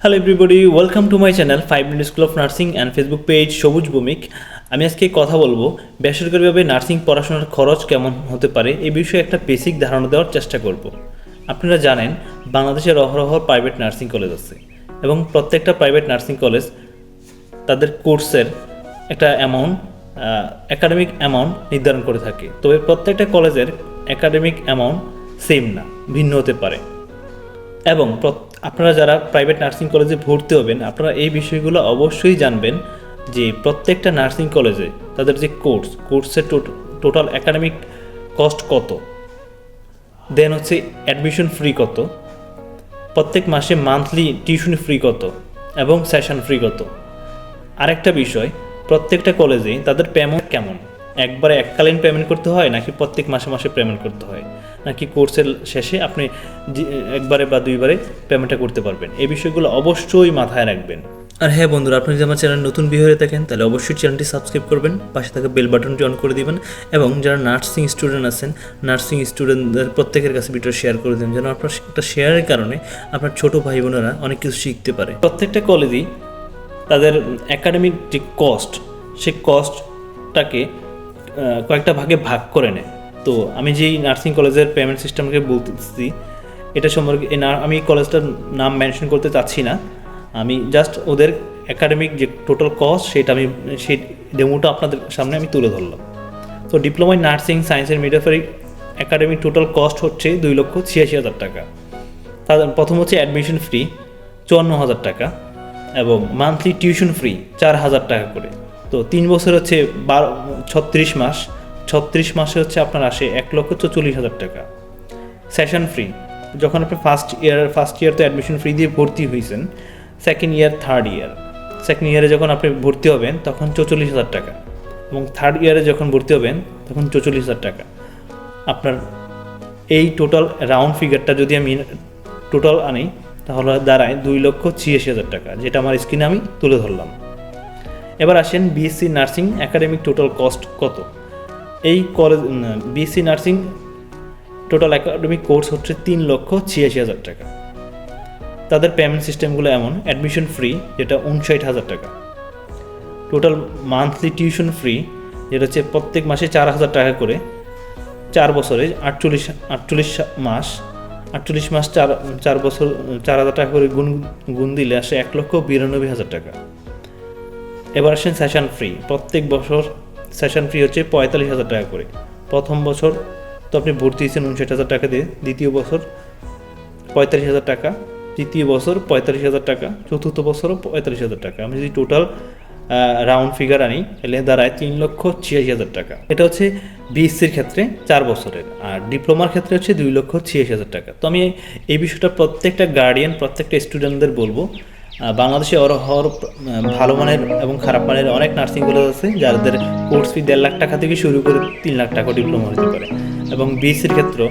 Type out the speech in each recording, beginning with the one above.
Hello everybody welcome to my channel five minute school of nursing and Facebook page সবুজ ভূমিক আমি আজকে কথা বলব বেসরকারিভাবে নার্সিং পড়াশোনার খরচ কেমন হতে পারে এই বিষয়ে একটা বেসিক ধারণা দেওয়ার চেষ্টা করব। আপনারা জানেন, বাংলাদেশের অহরহ প্রাইভেট নার্সিং কলেজ আছে এবং প্রত্যেকটা প্রাইভেট নার্সিং কলেজ তাদের কোর্সের একটা অ্যামাউন্ট একাডেমিক অ্যামাউন্ট নির্ধারণ করে থাকে। তবে প্রত্যেকটা কলেজের একাডেমিক অ্যামাউন্ট সেম না, ভিন্ন হতে পারে। এবং আপনারা যারা প্রাইভেট নার্সিং কলেজে ভর্তি হবেন, আপনারা এই বিষয়গুলো অবশ্যই জানবেন যে প্রত্যেকটা নার্সিং কলেজে তাদের যে কোর্স কোর্সের টোটাল একাডেমিক কস্ট কত? দেন হচ্ছে অ্যাডমিশন ফ্রি কত? প্রত্যেক মাসে মান্থলি টিউশন ফ্রি কত? এবং সেশন ফ্রি কত? আরেকটা বিষয়, প্রত্যেকটা কলেজে তাদের পেমেন্ট কেমন? একবারে এককালীন পেমেন্ট করতে হয় নাকি প্রত্যেক মাসে মাসে পেমেন্ট করতে হয়? নাকি কোর্সের শেষে আপনি একবারে বা দুইবারে পেমেন্টটা করতে পারবেন? এই বিষয়গুলো অবশ্যই মাথায় রাখবেন। আর হ্যাঁ বন্ধুরা আপনি যদি আমার চ্যানেল নতুন বিয়ে হয়ে থাকেন তাহলে অবশ্যই চ্যানেলটি সাবস্ক্রাইব করবেন পাশে থাকা বেল বাটনটি অন করে দিবেন এবং যারা নার্সিং স্টুডেন্ট আছেন নার্সিং স্টুডেন্টদের প্রত্যেকের কাছে ভিডিও শেয়ার করে দেন যেন আপনার একটা শেয়ারের কারণে আপনার ছোট ভাই বোনেরা অনেক কিছু শিখতে পারে। প্রত্যেকটা কলেজেই তাদের একাডেমিক যে কস্ট সেই কস্টটাকে কয়েকটা ভাগে ভাগ করে নেয়। তো আমি যেই নার্সিং কলেজের পেমেন্ট সিস্টেমকে বলতেছি, এটা সম্পর্কে আমি কলেজটার নাম মেনশন করতে চাচ্ছি না। আমি জাস্ট ওদের একাডেমিক যে টোটাল কস্ট সেটা আমি, সেই ডেমোটা আপনাদের সামনে আমি তুলে ধরলাম। তো diploma in nursing science and midwifery academic total cost হচ্ছে দুই লক্ষ ছিয়াশি হাজার টাকা। তাদের প্রথম হচ্ছে অ্যাডমিশন ফ্রি চুয়ান্ন হাজার টাকা এবং মান্থলি টিউশন ফ্রি চার হাজার টাকা করে। তো তিন বছর হচ্ছে বারো, ছত্রিশ মাস। ছত্রিশ মাসে হচ্ছে আপনার আসে এক লক্ষ চল্লিশ হাজার টাকা। সেশন ফ্রি যখন আপনি ফার্স্ট ইয়ার ফার্স্ট ইয়ার তো অ্যাডমিশন ফ্রি দিয়ে ভর্তি হয়েছেন second year third year second ইয়ারে যখন আপনি ভর্তি হবেন, তখন চৌচল্লিশ হাজার টাকা। এবং থার্ড ইয়ারে যখন ভর্তি হবেন, তখন চৌচল্লিশ হাজার টাকা। আপনার এই টোটাল রাউন্ড ফিগারটা যদি আমি টোটাল আনি, তাহলে দাঁড়ায় দুই লক্ষ ছিয়াশি হাজার টাকা, যেটা আমার স্ক্রিনে আমি তুলে ধরলাম। এবার আসেন BSc nursing academic total cost কত? এই college BSc nursing total academic course হচ্ছে তিন লক্ষ ছিয়াশি হাজার টাকা। তাদের পেমেন্ট সিস্টেমগুলো এমন অ্যাডমিশন ফ্রি যেটা উনষাট হাজার টাকা। টোটাল মান্থলি টিউশন ফ্রি যেটা হচ্ছে প্রত্যেক মাসে চার হাজার টাকা করে। চার বছরে আটচল্লিশ আটচল্লিশ মাস আটচল্লিশ মাস চার চার বছর, চার হাজার টাকা করে গুণ গুণ দিলে আসে এক লক্ষ বিরানব্বই হাজার টাকা। এবার আসেন সেশন ফ্রি প্রত্যেক বছর সেশন ফ্রি হচ্ছে পঁয়তাল্লিশ হাজার টাকা করে। প্রথম বছর তো আপনি ভর্তি হয়েছেন উনষাট হাজার টাকা দিয়ে, দ্বিতীয় বছর পঁয়তাল্লিশ হাজার টাকা, তৃতীয় বছর পঁয়তাল্লিশ হাজার টাকা, চতুর্থ বছরও পঁয়তাল্লিশ হাজার টাকা। আমি যদি টোটাল রাউন্ড ফিগার আনি, তাহলে দাঁড়ায় তিন লক্ষ ছিয়াশি হাজার টাকা। এটা হচ্ছে বিএসসির ক্ষেত্রে চার বছরের, আর ডিপ্লোমার ক্ষেত্রে হচ্ছে দুই লক্ষ ছিয়াশি হাজার টাকা। তো আমি এই বিষয়টা প্রত্যেকটা গার্ডিয়ান প্রত্যেকটা স্টুডেন্টদের বলব বাংলাদেশে ওর হওয়ার ভালো মানের এবং খারাপ মানের অনেক নার্সিং কলেজ আছে, যাদের কোর্স ফি দেড় লাখ টাকা থেকে শুরু করে তিন লাখ টাকা ডিপ্লোমা হতে পারে। এবং বিএসসির ক্ষেত্রে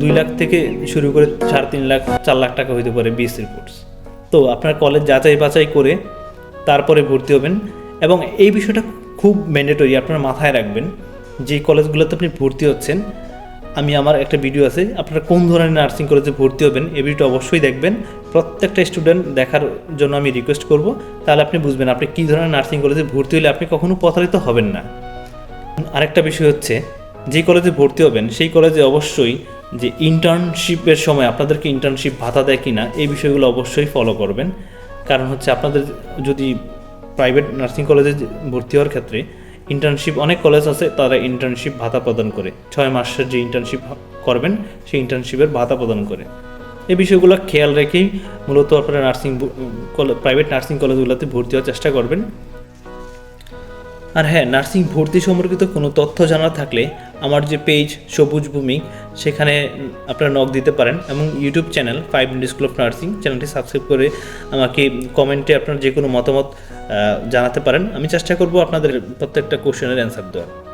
দুই লাখ থেকে শুরু করে সাড়ে তিন লাখ, চার লাখ টাকা হইতে পারে বিএসসির কোর্স তো আপনার কলেজ যাচাই বাছাই করে তারপরে ভর্তি হবেন এবং এই বিষয়টা খুব ম্যান্ডেটরি আপনার মাথায় রাখবেন। যে কলেজগুলোতে আপনি ভর্তি হচ্ছেন, আমি আমার একটা ভিডিও আছে, আপনারা কোন ধরনের নার্সিং কলেজে ভর্তি হবেন, এই ভিডিওটা অবশ্যই দেখবেন। প্রত্যেকটা স্টুডেন্ট দেখার জন্য আমি রিকোয়েস্ট করব। তাহলে আপনি বুঝবেন আপনি কী ধরনের নার্সিং কলেজে ভর্তি হলে আপনি কখনো প্রতারিত হবেন না। আরেকটা বিষয় হচ্ছে, যে কলেজে ভর্তি হবেন, সেই কলেজে অবশ্যই যে ইন্টার্নশিপের সময় আপনাদেরকে ইন্টার্নশিপ ভাতা দেয় কিনা, এই বিষয়গুলো অবশ্যই ফলো করবেন। কারণ হচ্ছে আপনাদের যদি প্রাইভেট নার্সিং কলেজে ভর্তি হওয়ার ক্ষেত্রে ইন্টার্নশিপ অনেক কলেজ আছে তারা ইন্টার্নশিপ ভাতা প্রদান করে। ছয় মাসের যে ইন্টার্নশিপ করবেন, সেই ইন্টার্নশিপের ভাতা প্রদান করে। এই বিষয়গুলো খেয়াল রেখেই মূলত আপনারা নার্সিং প্রাইভেট নার্সিং কলেজগুলোতে ভর্তি হওয়ার চেষ্টা করবেন। আর হ্যাঁ নার্সিং ভর্তি সম্পর্কিত কোনো তথ্য জানা থাকলে আমার যে পেজ সবুজ ভূমিক সেখানে আপনারা নক দিতে পারেন এবং YouTube channel five minute school of nursing চ্যানেলটি সাবস্ক্রাইব করে আমাকে কমেন্টে আপনার যে কোনো মতামত জানাতে পারেন। আমি চেষ্টা করব আপনাদের প্রত্যেকটা কোশ্চেনের অ্যান্সার দেওয়ার।